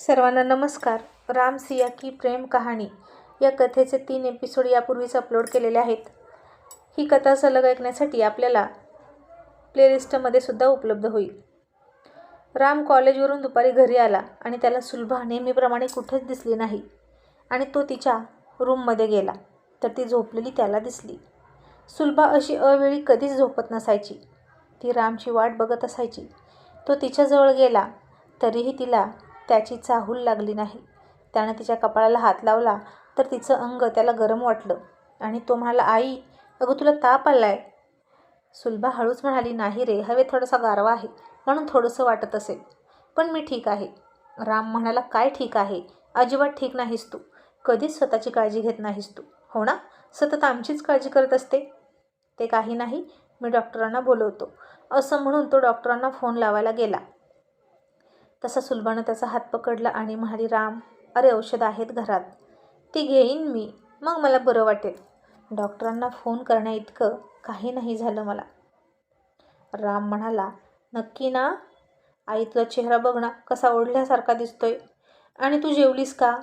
सर्वांना नमस्कार. राम सिया की प्रेम कहाणी. या कथेचे तीन एपिसोड यापूर्वीच अपलोड केलेले आहेत. ही कथा सलग ऐकण्यासाठी आपल्याला प्लेलिस्टमध्ये सुद्धा उपलब्ध होईल. राम कॉलेजवरून दुपारी घरी आला आणि त्याला सुलभा नेहमीप्रमाणे कुठेच दिसली नाही आणि तो तिच्या रूममध्ये गेला. तर ती झोपलेली त्याला दिसली. सुलभा अशी अवेळी कधीच झोपत नसायची. ती रामची वाट बघत असायची. तो तिच्याजवळ गेला तरीही तिला त्याची चाहूल लागली नाही. त्यानं तिच्या कपाळाला हात लावला तर तिचं अंग त्याला गरम वाटलं. आणि तो म्हणाला आई अगं तुला ताप आलाय. सुलभा हळूच म्हणाली नाही रे हवे थोडासा गारवा आहे म्हणून थोडंसं वाटत असेल. पण मी ठीक आहे. राम म्हणाला काय ठीक आहे? अजिबात ठीक नाहीस तू. कधीच स्वतःची काळजी घेत नाहीस तू. हो ना? सतत आमचीच काळजी करत असते. ते काही नाही मी डॉक्टरांना बोलवतो. असं म्हणून तो डॉक्टरांना फोन लावायला गेला. तसा सुलभानं त्याचा हात पकडला आणि म्हणाली राम अरे औषध आहेत घरात. ती घेईन मी. मग मला बरं वाटेल. डॉक्टरांना फोन करण्या इतकं काही नाही झालं मला. राम म्हणाला नक्की ना? आई तुझा चेहरा बघ ना कसा ओढल्यासारखा दिसतोय. आणि तू जेवलीस का?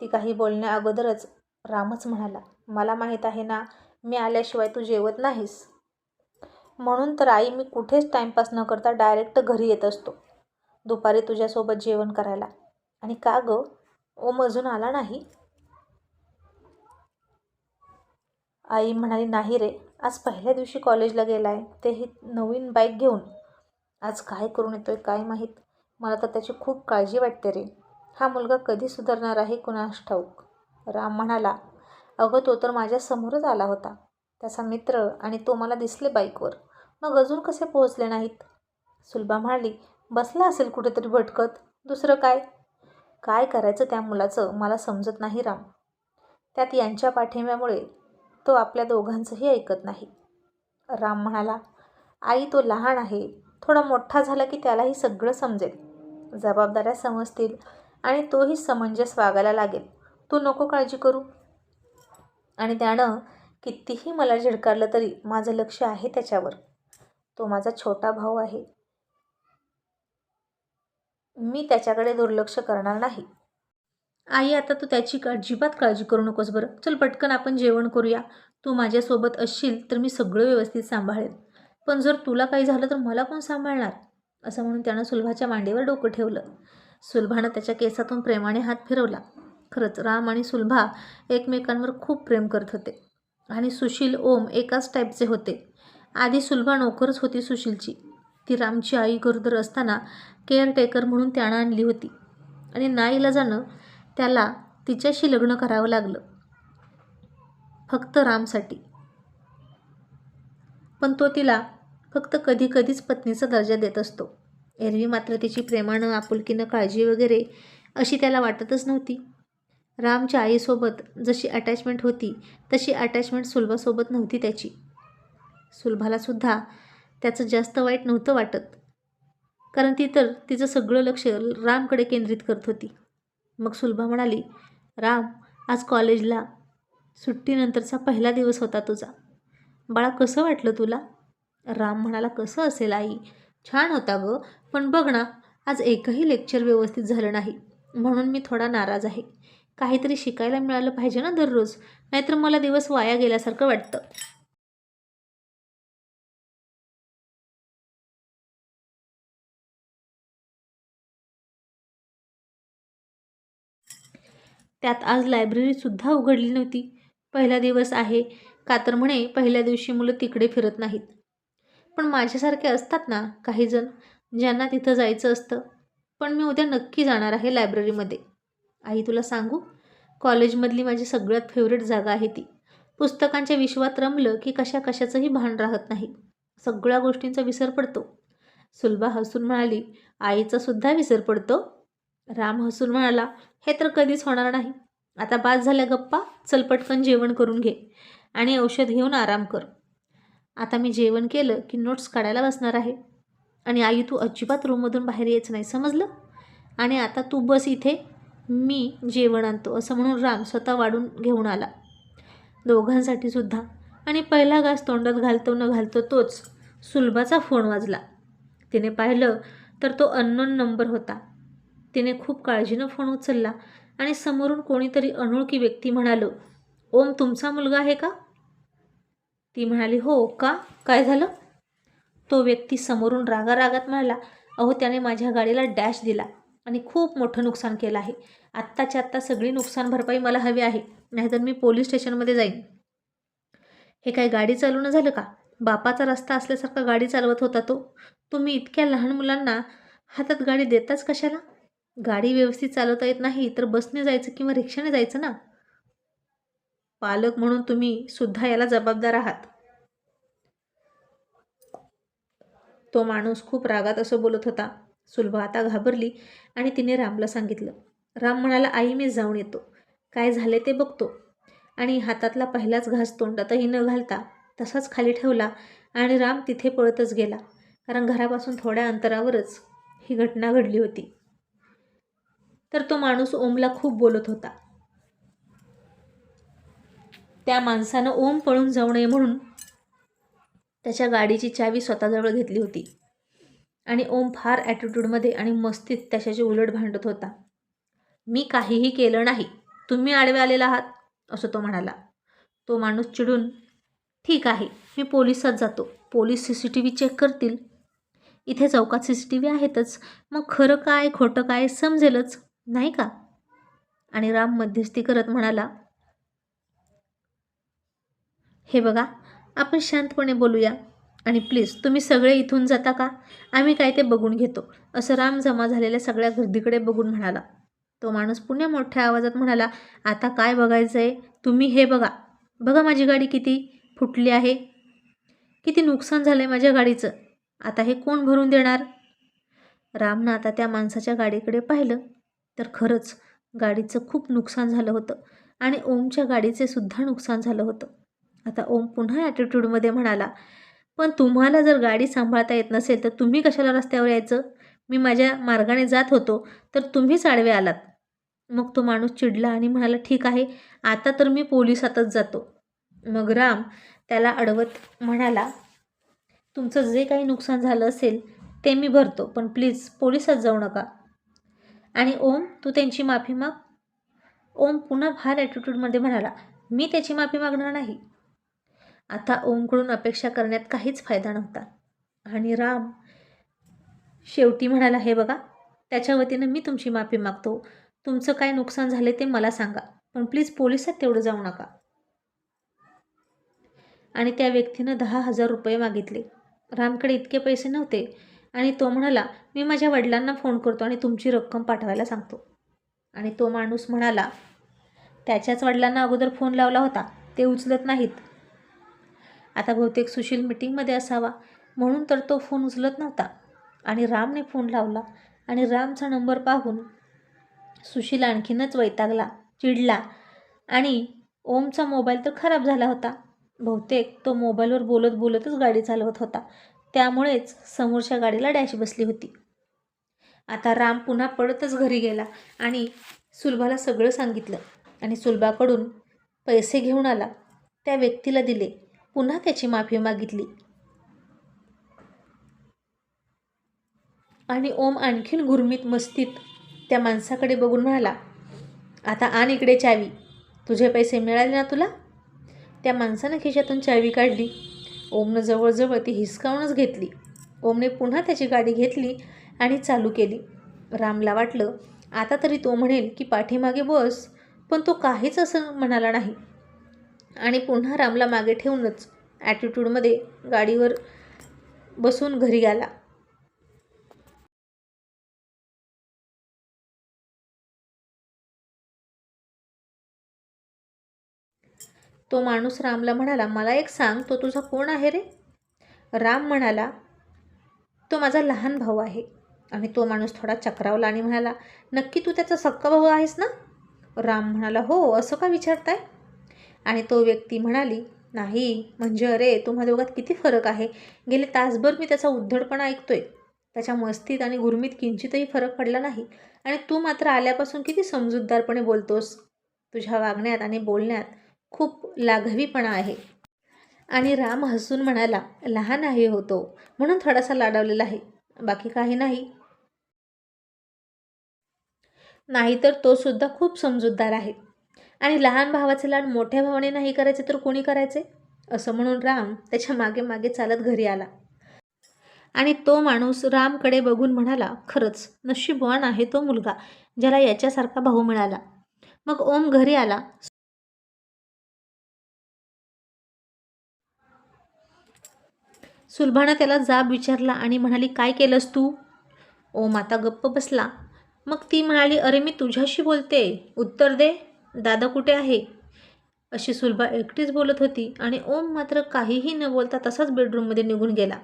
ती काही बोलण्या अगोदरच रामच म्हणाला मला माहीत आहे ना मी आल्याशिवाय तू जेवत नाहीस. म्हणून तर आई मी कुठेच टाईमपास न करता डायरेक्ट घरी येत असतो. दुपारी तुझ्यासोबत जेवण करायला. आणि का गं? ओम अजून आला नाही? आई म्हणाली नाही रे आज पहिल्या दिवशी कॉलेजला गेला आहे तेही नवीन बाईक घेऊन. आज काय करून येतोय काय माहीत? मला तर त्याची खूप काळजी वाटते रे. हा मुलगा कधी सुधारणार आहे कुणास ठाऊक? राम म्हणाला अगं तो तर माझ्या समोरच आला होता. त्याचा मित्र आणि तो मला दिसले बाईकवर मग अजून कसे पोहोचले नाहीत? सुलभा म्हणाली बसला असेल कुठेतरी भटकत. दुसरं काय? काय करायचं त्या मुलाचं? मला समजत नाही राम. त्यात यांच्या पाठिंब्यामुळे तो आपल्या दोघांचंही ऐकत नाही. राम म्हणाला आई तो लहान आहे. थोडा मोठा झाला की त्यालाही सगळं समजेल. जबाबदाऱ्या समजतील आणि तोही समंजस वागायला लागेल. तू नको काळजी करू. आणि त्यानं कितीही मला झिडकारलं तरी माझं लक्ष आहे त्याच्यावर. तो माझा छोटा भाऊ आहे. मी त्याच्याकडे दुर्लक्ष करणार नाही. आई आता तू त्याची अजिबात काळजी करू नकोस बरं. चल पटकन आपण जेवण करूया. तू माझ्यासोबत असशील तर मी सगळं व्यवस्थित सांभाळेन. पण जर तुला काही झालं तर मला कोण सांभाळणार? असं म्हणून त्यानं सुलभाच्या मांडीवर डोकं ठेवलं. सुलभानं त्याच्या केसातून प्रेमाने हात फिरवला. खरंच राम आणि सुलभा एकमेकांवर खूप प्रेम करत होते. आणि सुशील ओम एकाच टाईपचे होते. आधी सुलभा नोकरच होती सुशीलची. ती रामची आई गरोदर असताना केअरटेकर म्हणून त्यानं आणली होती. आणि नाईलाजानं त्याला तिच्याशी लग्न करावं लागलं. फक्त रामसाठी. पण तो तिला फक्त कधी कधीच पत्नीचा दर्जा देत असतो. एरवी मात्र तिची प्रेमानं आपुलकीनं काळजी वगैरे अशी त्याला वाटतच नव्हती. रामच्या आईसोबत जशी अटॅचमेंट होती तशी अटॅचमेंट सुलभासोबत नव्हती त्याची. सुलभालासुद्धा त्याचं जास्त वाईट नव्हतं वाटत. कारण ती तर तिचं सगळं लक्ष रामकडे केंद्रित करत होती. मग सुलभा म्हणाली राम आज कॉलेजला सुट्टीनंतरचा पहिला दिवस होता तुझा. बाळा कसं वाटलं तुला? राम म्हणाला कसं असेल आई? छान होता गं पण बघ ना आज एकही लेक्चर व्यवस्थित झालं नाही. म्हणून मी थोडा नाराज आहे. काहीतरी शिकायला मिळालं पाहिजे ना दररोज? नाहीतर मला दिवस वाया गेल्यासारखं वाटतं. त्यात आज लायब्ररीसुद्धा उघडली नव्हती. पहिला दिवस आहे. का तर म्हणे पहिल्या दिवशी मुलं तिकडे फिरत नाहीत. पण माझ्यासारखे असतात ना काहीजण ज्यांना तिथं जायचं असतं. पण मी उद्या नक्की जाणार आहे लायब्ररीमध्ये आई तुला सांगू? कॉलेजमधली माझी सगळ्यात फेवरेट जागा आहे ती. पुस्तकांच्या विश्वात रमलं की कशा कशाचंही भान राहत नाही. सगळ्या गोष्टींचा विसर पडतो. सुलभा हसून म्हणाली आईचा सुद्धा विसर पडतो? राम हसून म्हणाला हे तर कधीच होणार नाही. आता बाद झाल्या गप्पा चल पटकन जेवण करून घे आणि औषध घेऊन आराम कर. आता मी जेवण केलं की नोट्स काढायला बसणार आहे. आणि आई तू अजिबात रूममधून बाहेर यायचं नाही समजलं? आणि आता तू बस इथे मी जेवण आणतो असं म्हणून राम स्वतः वाढून घेऊन आला. दोघांसाठी सुद्धा. आणि पहिला घास तोंडात घालतो न घालतो तोच सुलभाचा फोन वाजला. तिने पाहिलं तर तो अननोन नंबर होता. तिने खूप काळजीनं फोन उचलला आणि समोरून कोणीतरी अनोळखी व्यक्ती म्हणालं ओम तुमचा मुलगा आहे का? ती म्हणाली हो का? काय झालं? तो व्यक्ती समोरून रागारागात म्हणाला अहो त्याने माझ्या गाडीला डॅश दिला आणि खूप मोठं नुकसान केलं आहे. आत्ताच्या आत्ता सगळी नुकसान भरपाई मला हवी आहे नाहीतर मी पोलीस स्टेशनमध्ये जाईन. हे काय गाडी चालवणं झालं का? बापाचा रस्ता असल्यासारखा गाडी चालवत होता तो. तुम्ही इतक्या लहान मुलांना हातात गाडी देताच कशाला? गाडी व्यवस्थित चालवता येत नाही तर बसने जायचं किंवा रिक्षाने जायचं ना? पालक म्हणून तुम्ही सुद्धा याला जबाबदार आहात. तो माणूस खूप रागात असं बोलत होता. सुलभा आता घाबरली आणि तिने रामला सांगितलं राम म्हणाला आई मी जाऊन येतो. काय झाले ते बघतो. आणि हातातला पहिलाच घास तोंडातही न घालता तसाच खाली ठेवला आणि राम तिथे पळतच गेला कारण घरापासून थोड्या अंतरावरच ही घटना घडली होती. तर तो माणूस ओमला खूप बोलत होता. त्या माणसानं ओम पळून जाऊ नये म्हणून त्याच्या गाडीची चावी स्वतःजवळ घेतली होती. आणि ओम फार ॲटिट्यूडमध्ये आणि मस्तीत त्याच्याशी उलट भांडत होता. मी काहीही केलं नाही. तुम्ही आडवे आलेला आहात असं तो म्हणाला. तो माणूस चिडून ठीक आहे मी पोलिसात जातो. Police C C T V check करतील. इथे चौकात सी सी टी व्ही आहेतच. मग खरं काय खोटं काय समजेलच. नाही का? आणि राम मध्यस्थी करत म्हणाला हे बघा आपण शांतपणे बोलूया. आणि प्लीज तुम्ही सगळे इथून जाता का? आम्ही काय ते बघून घेतो. असं राम जमा झालेल्या सगळ्या गर्दीकडे बघून म्हणाला. तो माणूस पुन्हा मोठ्या आवाजात म्हणाला आता काय बघायचं आहे तुम्ही हे बघा. बघा माझी गाडी किती फुटली आहे. किती नुकसान झालं आहे माझ्या गाडीचं. आता हे कोण भरून देणार? रामनं आता त्या माणसाच्या गाडीकडे पाहिलं. तर खरंच गाडीचं खूप नुकसान झालं होतं आणि ओमच्या गाडीचे सुद्धा नुकसान झालं होतं. आता ओम पुन्हा ॲटिट्यूडमध्ये म्हणाला पण तुम्हाला जर गाडी सांभाळता येत नसेल तर तुम्ही कशाला रस्त्यावर यायचं? मी माझ्या मार्गाने जात होतो तर तुम्हीच आडवे आलात. मग तो माणूस चिडला आणि म्हणाला ठीक आहे आता तर मी पोलिसातच जातो. मग राम त्याला अडवत म्हणाला तुमचं जे काही नुकसान झालं असेल ते मी भरतो पण प्लीज पोलिसात जाऊ नका. आणि ओम तू त्यांची माफी माग. ओम पुन्हा भार ॲटिट्यूडमध्ये म्हणाला मी त्याची माफी मागणार नाही. आता ओमकडून अपेक्षा करण्यात काहीच फायदा नव्हता. आणि राम शेवटी म्हणाला हे बघा त्याच्या वतीनं मी तुमची माफी मागतो. तुमचं काय नुकसान झाले ते मला सांगा. पण प्लीज पोलिसात तेवढं जाऊ नका. आणि त्या व्यक्तीनं दहा हजार रुपये मागितले. रामकडे इतके पैसे नव्हते आणि तो म्हणाला मी माझ्या वडिलांना फोन करतो आणि तुमची रक्कम पाठवायला सांगतो. आणि तो माणूस म्हणाला त्याच्याच वडिलांना अगोदर फोन लावला होता. ते उचलत नाहीत. आता बहुतेक सुशील मिटिंगमध्ये असावा. म्हणून तर तो फोन उचलत नव्हता. आणि रामने फोन लावला आणि रामचा नंबर पाहून सुशील आणखीनच वैतागला चिडला आणि ओमचा मोबाईल तर खराब झाला होता. बहुतेक तो मोबाईलवर बोलत बोलतच गाडी चालवत होता. त्यामुळेच समोरच्या गाडीला डॅश बसली होती. आता राम पुन्हा पडतच घरी गेला आणि सुलभाला सगळं सांगितलं आणि सुलभाकडून पैसे घेऊन आला. त्या व्यक्तीला दिले. पुन्हा त्याची माफी मागितली. आणि ओम आणखीन गुरमीत मस्तीत त्या माणसाकडे बघून म्हणाला आता आण इकडे चावी. तुझे पैसे मिळाले ना तुला? त्या माणसानं खिशातून चावी काढली. ओमनं जवळजवळ ती हिसकावूनच घेतली. ओमने पुन्हा त्याची गाडी घेतली आणि चालू केली. रामला वाटलं आता तरी तो म्हणेल की पाठीमागे बस पण तो काहीच असं म्हणाला नाही. आणि पुन्हा रामला मागे ठेवूनच ॲटिट्यूडमध्ये गाडीवर बसून घरी आला. तो माणूस रामला म्हणाला मला एक सांग तो तुझा कोण आहे रे? राम म्हणाला तो माझा लहान भाऊ आहे. आणि तो माणूस थोडा चक्रावला आणि म्हणाला नक्की तू त्याचा सक्का भाऊ आहेस ना? राम म्हणाला हो असं का विचारताय? आणि तो व्यक्ती म्हणाली नाही म्हणजे अरे तुम्हा दोघात किती फरक आहे? गेले तासभर मी त्याचा उद्धडपणा ऐकतोय. त्याच्या मस्तीत आणि गुरमीत किंचितही फरक पडला नाही. आणि तू मात्र आल्यापासून किती समजूतदारपणे बोलतोस? तुझ्या वागण्यात आणि बोलण्यात खूप लाघवीपणा आहे. आणि राम हसून म्हणाला लहान आहे होतो म्हणून थोडासा लाडवलेला आहे. बाकी काही नाही. नाहीतर तो सुद्धा खूप समजूतदार आहे. आणि लहान भावाचे लाड मोठ्या भावाने नाही करायचे तर कोणी करायचे? असं म्हणून राम त्याच्यामागे मागे चालत घरी आला. आणि तो माणूस रामकडे बघून म्हणाला खरंच नशीबवान आहे तो मुलगा ज्याला याच्यासारखा भाऊ मिळाला. मग ओम घरी आला. सुलभानं त्याला जाब विचारला आणि म्हणाली काय केलंस तू? ओम आता गप्प बसला. मग ती म्हणाली अरे मी तुझ्याशी बोलते. उत्तर दे. दादा कुठे आहे? अशी सुलभा एकटीच बोलत होती आणि ओम मात्र काहीही न बोलता तसाच बेडरूममध्ये निघून गेला.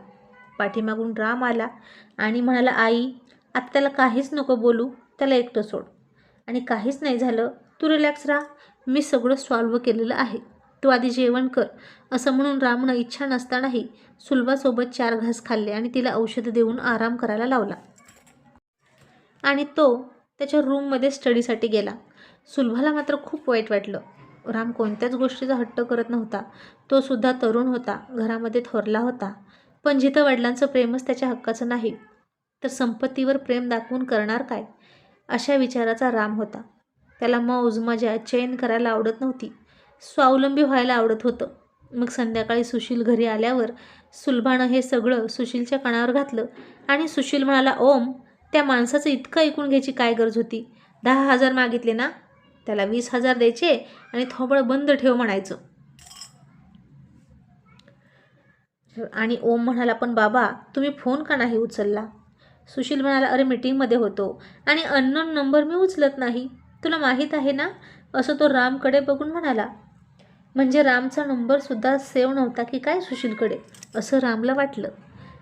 पाठीमागून राम आला आणि म्हणाला आई आता त्याला काहीच नको बोलू. त्याला एकटं सोड. आणि काहीच नाही झालं. तू रिलॅक्स राहा. मी सगळं सॉल्व्ह केलेलं आहे. तू आधी जेवण कर. असं म्हणून रामनं इच्छा नसतानाही सुलभासोबत चार घास खाल्ले आणि तिला औषध देऊन आराम करायला लावला. आणि तो त्याच्या रूममध्ये स्टडीसाठी गेला. सुलभाला मात्र खूप वाईट वाटलं. राम कोणत्याच गोष्टीचा हट्ट करत नव्हता. तो सुद्धा तरुण होता. घरामध्ये थोरला होता. पण जिथं वडिलांचं प्रेमच त्याच्या हक्काचं नाही तर संपत्तीवर प्रेम दाखवून करणार काय? अशा विचाराचा राम होता. त्याला मौज मजा चैन करायला आवडत नव्हती. स्वावलंबी व्हायला आवडत होतं. मग संध्याकाळी सुशील घरी आल्यावर सुलभानं हे सगळं सुशीलच्या कानावर घातलं आणि सुशील म्हणाला ओम त्या माणसाचं इतकं ऐकून घ्यायची काय गरज होती? दहा हजार मागितले ना? त्याला वीस हजार द्यायचे आणि थोबळ बंद ठेव म्हणायचं. आणि ओम म्हणाला पण बाबा तुम्ही फोन का नाही उचलला? सुशील म्हणाला अरे मीटिंगमध्ये होतो आणि अननोन नंबर मी उचलत नाही. तुला माहीत आहे ना? असं तो रामकडे बघून म्हणाला. म्हणजे रामचा नंबरसुद्धा सेव्ह नव्हता की काय सुशीलकडे असं रामला वाटलं.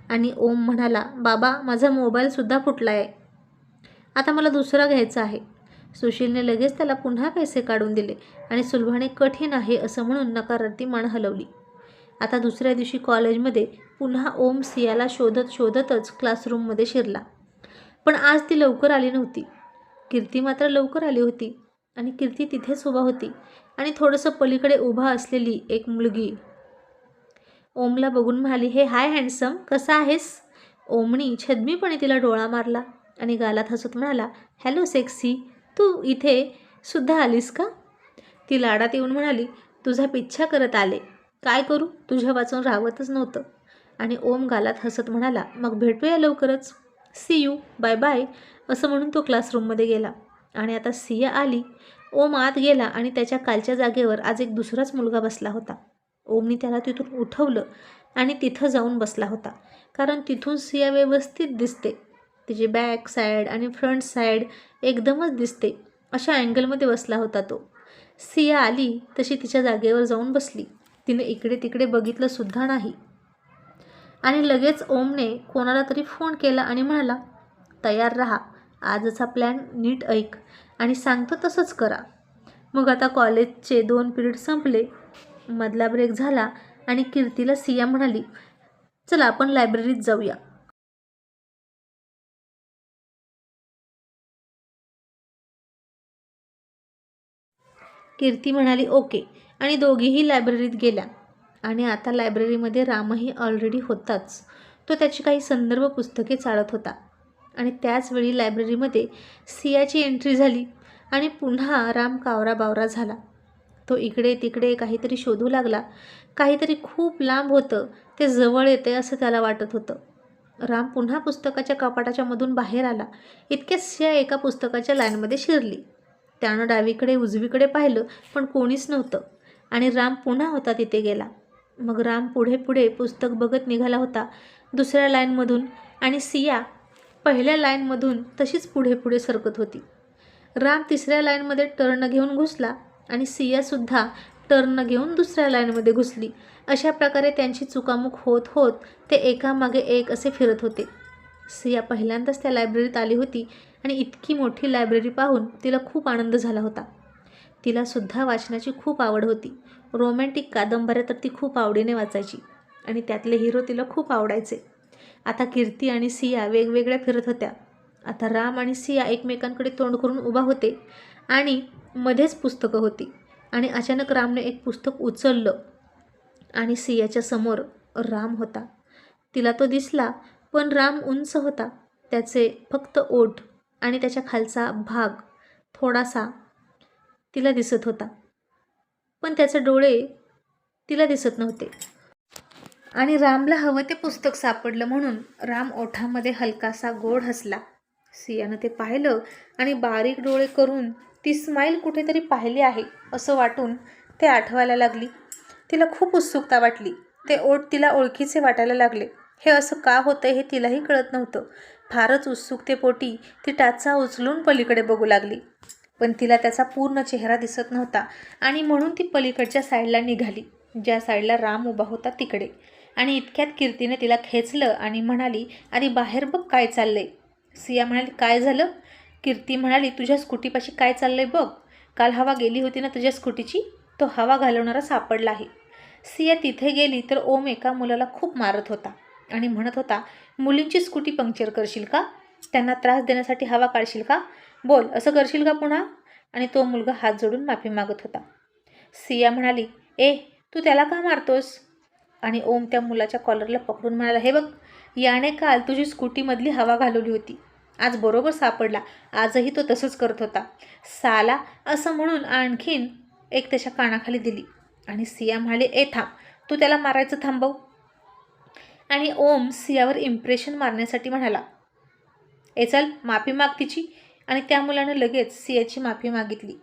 आणि ओम म्हणाला बाबा माझा मोबाईलसुद्धा फुटला आहे आता मला दुसरा घ्यायचा आहे. सुशीलने लगेच त्याला पुन्हा पैसे काढून दिले आणि सुलभाने कठीण आहे असं म्हणून नकारार्थी मान हलवली. आता दुसऱ्या दिवशी कॉलेजमध्ये पुन्हा ओम सियाला शोधत शोधतच क्लासरूममध्ये शिरला. पण आज ती लवकर आली नव्हती. कीर्ती मात्र लवकर आली होती. आणि कीर्ती तिथेच उभा होती आणि थोडंसं पलीकडे उभा असलेली एक मुलगी. ओमला बघून म्हणाली हे हाय हँडसम कसा आहेस? ओमनी छदमीपणे तिला डोळा मारला आणि गालात हसत म्हणाला हॅलो सेक्सी तू इथे सुद्धा आलीस का? ती लाडात येऊन म्हणाली तुझा पिच्छा करत आले. काय करू? तुझ्या वाचून राहवतच नव्हतं. आणि ओम गालात हसत म्हणाला मग भेटूया लवकरच. सी यू बाय बाय असं म्हणून तो क्लासरूममध्ये गेला. आणि आता सिया आली ओम आत गेला आणि त्याच्या कालच्या जागेवर आज एक दुसराच मुलगा बसला होता. ओमनी त्याला तिथून उठवलं आणि तिथं जाऊन बसला होता. कारण तिथून सिया व्यवस्थित दिसते. तिची बॅक साईड आणि फ्रंट साईड एकदमच दिसते. अशा अँगलमध्ये बसला होता तो. सिया आली तशी तिच्या जागेवर जाऊन बसली. तिने इकडे तिकडे बघितलं सुद्धा नाही. आणि लगेच ओमने कोणाला तरी फोन केला आणि म्हणाला तयार राहा. आजचा प्लॅन नीट ऐक आणि सांगतो तसंच करा. मग आता कॉलेजचे दोन पिरियड संपले मधला ब्रेक झाला आणि कीर्तीला सिया म्हणाली चला आपण लायब्ररीत जाऊया. कीर्ती म्हणाली ओके. आणि दोघीही लायब्ररीत गेल्या. आणि आता लायब्ररीमध्ये रामही ऑलरेडी होताच. तो त्याची काही संदर्भ पुस्तके चाळत होता. आणि त्याचवेळी लायब्ररीमध्ये सियाची एंट्री झाली आणि पुन्हा राम कावरा बावरा झाला. तो इकडे तिकडे काहीतरी शोधू लागला. काहीतरी खूप लांब होतं. ते जवळ येते असं त्याला वाटत होतं. राम पुन्हा पुस्तकाच्या कपाटाच्या मधून बाहेर आला. इतक्या सिया एका पुस्तकाच्या लाईनमध्ये शिरली. त्यानं डावीकडे उजवीकडे पाहिलं पण कोणीच नव्हतं. आणि राम पुन्हा होता तिथे गेला. मग राम पुढे पुढे पुस्तक बघत निघाला होता दुसऱ्या लाईनमधून आणि सिया पहिल्या लाईनमधून तशीच पुढे पुढे सरकत होती. राम तिसऱ्या लाईनमध्ये टर्न घेऊन घुसला आणि सियासुद्धा टर्न घेऊन दुसऱ्या लाईनमध्ये घुसली. अशा प्रकारे त्यांची चुकामुक होत होत ते एकामागे एक असे फिरत होते. सिया पहिल्यांदाच त्या लायब्ररीत आली होती आणि इतकी मोठी लायब्ररी पाहून तिला खूप आनंद झाला होता. तिलासुद्धा वाचनाची खूप आवड होती. रोमॅन्टिक कादंबऱ्या तर ती खूप आवडीने वाचायची आणि त्यातले हिरो तिला खूप आवडायचे. आता कीर्ती आणि सिया वेगवेगळ्या फिरत होत्या. आता राम आणि सिया एकमेकांकडे तोंड करून उभा होते आणि मध्येच पुस्तकं होती आणि अचानक रामने एक पुस्तक उचललं आणि सियाच्या समोर राम होता. तिला तो दिसला पण राम उंच होता. त्याचे फक्त ओठ आणि त्याच्या खालचा भाग थोडासा तिला दिसत होता. पण त्याचे डोळे तिला दिसत नव्हते. आणि रामला हवं ते पुस्तक सापडलं म्हणून राम ओठामध्ये हलकासा गोड हसला. सियानं ते पाहिलं आणि बारीक डोळे करून ती स्माईल कुठेतरी पाहिली आहे असं वाटून ते आठवायला लागली. तिला खूप उत्सुकता वाटली. ते ओठ तिला ओळखीचे वाटायला लागले. हे असं का होतं हे तिलाही कळत नव्हतं. फारच उत्सुकतेपोटी ती टाचा उचलून पलीकडे बघू लागली. पण तिला त्याचा पूर्ण चेहरा दिसत नव्हता आणि म्हणून ती पलीकडच्या साईडला निघाली ज्या साईडला राम उभा होता तिकडे. आणि इतक्यात कीर्तीने तिला खेचलं आणि म्हणाली आधी बाहेर बघ काय चाललंय. सिया म्हणाली काय झालं? कीर्ती म्हणाली तुझ्या स्कूटीपाशी काय चाललंय बघ. काल हवा गेली होती ना तुझ्या स्कूटीची? तो हवा घालवणारा सापडला आहे. सिया तिथे गेली तर ओम एका मुलाला खूप मारत होता आणि म्हणत होता मुलींची स्कूटी पंक्चर करशील का? त्यांना त्रास देण्यासाठी हवा काढशील का? बोल असं करशील का पुन्हा? आणि तो मुलगा हात जोडून माफी मागत होता. सिया म्हणाली ए तू त्याला का मारतोस? आणि ओम त्या मुलाच्या कॉलरला पकडून म्हणाला हे बघ याने काल तुझी स्कूटीमधली हवा घालवली होती. आज बरोबर सापडला. आजही तो तसंच करत होता. साला असं म्हणून आणखीन एक त्याच्या कानाखाली दिली. आणि सिया म्हणाले ए थांब. तू त्याला मारायचं थांबव. आणि ओम सियावर इम्प्रेशन मारण्यासाठी म्हणाला ए चल माफी माग तिची. आणि त्या मुलानं लगेच सियाची माफी मागितली.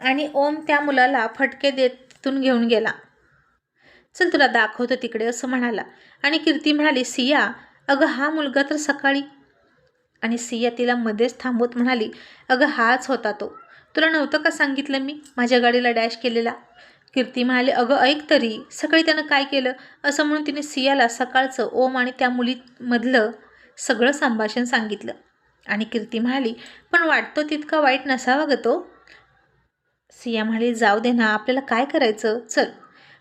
आणि ओम त्या मुलाला फटके देत तिथून घेऊन गेला. चल तुला दाखवतो तिकडे असं म्हणाला. आणि कीर्ती म्हणाली सिया अगं हा मुलगा तर सकाळी आणि सिया तिला मध्येच थांबवत म्हणाली अगं हाच होता तो. तुला नव्हतं का सांगितलं मी माझ्या गाडीला डॅश केलेला कीर्ती म्हणाली अगं ऐक तरी सकाळी त्यानं काय केलं असं म्हणून तिने सियाला सकाळचं ओम आणि त्या मुलीमधलं सगळं संभाषण सांगितलं. आणि कीर्ती म्हणाली पण वाटतो तितका वाईट नसावा ग तो. सिया म्हणाली जाऊ दे ना आपल्याला काय करायचं? चल.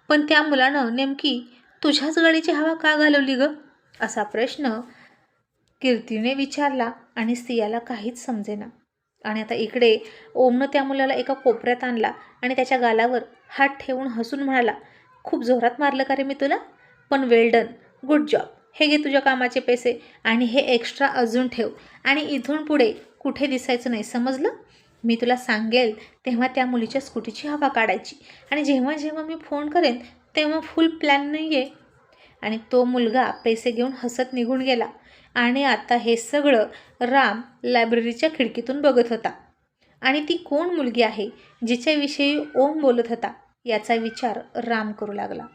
पण त्या मुलानं नेमकी तुझ्याच गाडीची हवा का घालवली ग? असा प्रश्न कीर्तीने विचारला आणि सियाला काहीच समजेना. आणि आता इकडे ओमनं त्या मुलाला एका कोपऱ्यात आणला आणि त्याच्या गालावर हात ठेवून हसून म्हणाला खूप जोरात मारलं का रे मी तुला? पण वेल्डन गुड जॉब हे घे तुझ्या कामाचे पैसे आणि हे एक्स्ट्रा अजून ठेव. आणि इथून पुढे कुठे दिसायचं नाही समजलं? मी तुला सांगेल तेव्हा त्या मुलीच्या स्कूटीची हवा काढायची. आणि जेव्हा जेव्हा मी फोन करेन तेव्हा फुल प्लॅन नाही आहे आणि तो मुलगा पैसे घेऊन हसत निघून गेला. आणि आता हे सगळं राम लायब्ररीच्या खिडकीतून बघत होता. आणि ती कोण मुलगी आहे जिच्याविषयी ओम बोलत होता याचा विचार राम करू लागला.